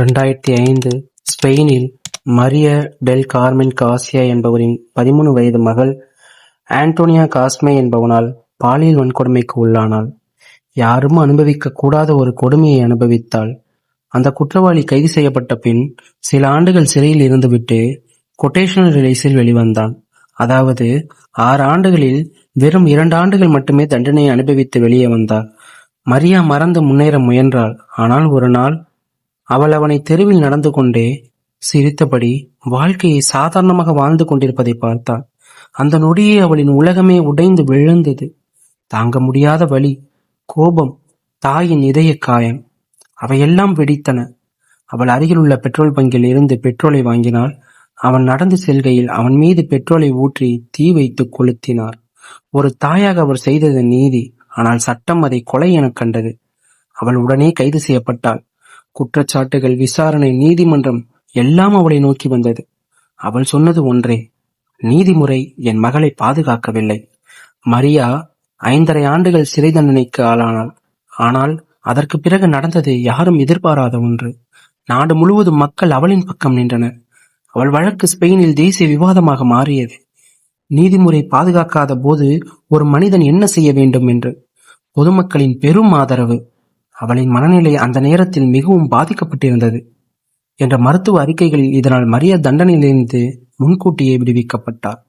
ரெண்டாயிரத்தி ஐந்து ஸ்பெயினில் மரிய டெல் கார்மென் காசியா என்பவரின் பதிமூணு வயது மகள் ஆண்டோனியா காஸ்மே என்பவனால் பாலியல் வன்கொடுமைக்கு உள்ளானாள். யாரும் அனுபவிக்கக் கூடாத ஒரு கொடுமையை அனுபவித்தாள். அந்த குற்றவாளி கைது செய்யப்பட்ட பின் சில ஆண்டுகள் சிறையில் இருந்துவிட்டு கொட்டேஷனல் ரிலீஸில் வெளிவந்தான். அதாவது ஆறு ஆண்டுகளில் வெறும் இரண்டு ஆண்டுகள் மட்டுமே தண்டனையை அனுபவித்து வெளியே வந்தார். மரியா மறந்து முன்னேற முயன்றாள். ஆனால் ஒரு நாள் அவள் அவனை தெருவில் நடந்து கொண்டே சிரித்தபடி வாழ்க்கையை சாதாரணமாக வாழ்ந்து கொண்டிருப்பதை பார்த்தாள். அந்த நொடியே அவளின் உலகமே உடைந்து விழுந்தது. தாங்க முடியாத வழி கோபம், தாயின் இதயக் காயம் அவையெல்லாம் வெடித்தன. அவள் அருகிலுள்ள பெட்ரோல் பங்கில் இருந்து பெட்ரோலை வாங்கினாள். அவன் நடந்து செல்கையில் அவன் மீது பெட்ரோலை ஊற்றி தீ வைத்து கொளுத்தினார். ஒரு தாயாக அவர் செய்தது நீதி. ஆனால் சட்டம் அதை கொலை எனக் கண்டது. அவள் உடனே கைது செய்யப்பட்டாள். குற்றச்சாட்டுகள், விசாரணை, நீதிமன்றம் எல்லாம் அவளை நோக்கி வந்தது. அவள் சொன்னது ஒன்றே நீதிமுறை என் மகளை பாதுகாக்கவில்லை. மரியா ஐந்தரை ஆண்டுகள் சிறை தண்டனைக்கு ஆளானாள். ஆனால் அதற்குப் பிறகு நடந்தது யாரும் எதிர்பாராத ஒன்று. நாடு முழுவதும் மக்கள் அவளின் பக்கம் நின்றனர். அவள் வழக்கு ஸ்பெயினில் தேசிய விவாதமாக மாறியது. நீதிமுறை பாதுகாக்காத போது ஒரு மனிதன் என்ன செய்ய வேண்டும் என்று. பொதுமக்களின் பெரும் ஆதரவு. அவளின் மனநிலை அந்த நேரத்தில் மிகவும் பாதிக்கப்பட்டிருந்தது. என்ற மருத்துவ அறிக்கைகளில் இதனால் மரிய தண்டனையிலிருந்து முன்கூட்டியே விடுவிக்கப்பட்டார்.